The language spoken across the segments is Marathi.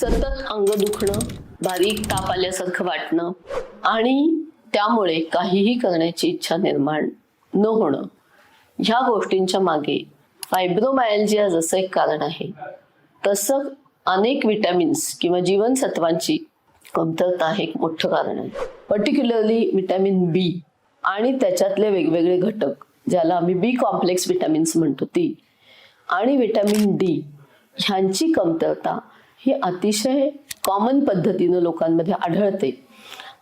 सतत अंग दुखणं बारीक ताप आल्यासारखं वाटणं आणि त्यामुळे काहीही करण्याची इच्छा निर्माण न होणं ह्या गोष्टींच्या मागे फायब्रोमायल्जिया जसं एक कारण आहे तसं अनेक विटॅमिन्स किंवा जीवनसत्वांची कमतरता हे एक मोठं कारण आहे. पर्टिक्युलरली विटॅमिन बी आणि त्याच्यातले वेगवेगळे घटक ज्याला आम्ही बी कॉम्प्लेक्स विटॅमिन्स म्हणतो ती आणि विटॅमिन डी ह्यांची कमतरता ही अतिशय कॉमन पद्धतीनं लोकांमध्ये आढळते.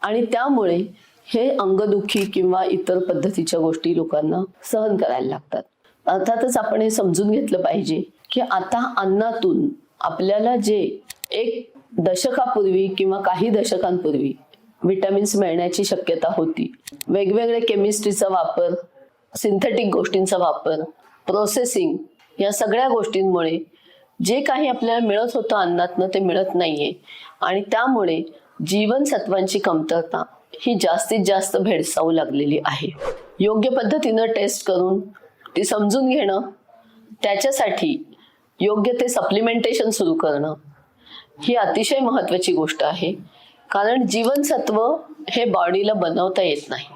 आणि त्यामुळे हे अंगदुखी किंवा इतर पद्धतीच्या गोष्टी लोकांना सहन करायला लागतात. अर्थातच आपण हे समजून घेतलं पाहिजे की आता अन्नातून आपल्याला जे एक दशकापूर्वी किंवा काही दशकांपूर्वी विटॅमिन्स मिळण्याची शक्यता होती. वेगवेगळे केमिस्ट्रीचा वापर सिंथेटिक गोष्टींचा वापर प्रोसेसिंग या सगळ्या गोष्टींमुळे जे काही आपल्याला मिळत होतं अन्नातनं ते मिळत नाहीये. आणि त्यामुळे जीवनसत्वांची कमतरता ही जास्तीत जास्त भेडसावू लागलेली आहे. योग्य पद्धतीनं टेस्ट करून ती समजून घेणं त्याच्यासाठी योग्य ते सप्लिमेंटेशन सुरू करणं ही अतिशय महत्वाची गोष्ट आहे. कारण जीवनसत्व हे बॉडीला बनवता येत नाही.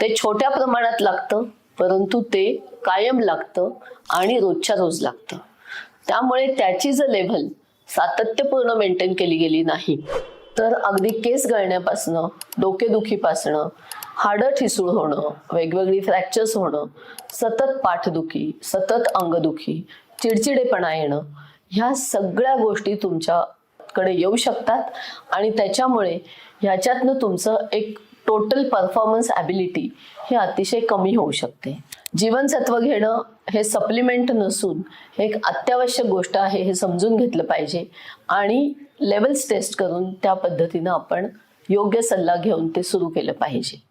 ते छोट्या प्रमाणात लागतं परंतु ते कायम लागतं आणि रोजच्या रोज लागतं. त्यामुळे त्याची जर लेव्हल सातत्यपूर्ण मेंटेन केली गेली नाही तर अगदी केस गळण्यापासनं डोकेदुखीपासनं हाडं ठिसूळ होणं वेगवेगळी फ्रॅक्चर्स होणं सतत पाठदुखी सतत अंगदुखी चिडचिडेपणा येणं ह्या सगळ्या गोष्टी तुमच्याकडे येऊ शकतात आणि त्याच्यामुळे ह्याच्यातनं तुमचं एक टोटल परफॉर्मन्स ॲबिलिटी ही अतिशय कमी होऊ शकते. जीवनसत्व घेणं हे सप्लिमेंट नसून हे एक अत्यावश्यक गोष्ट आहे हे समजून घेतलं पाहिजे. आणि लेवल्स टेस्ट करून त्या पद्धतीनं आपण योग्य सल्ला घेऊन ते सुरू केलं पाहिजे.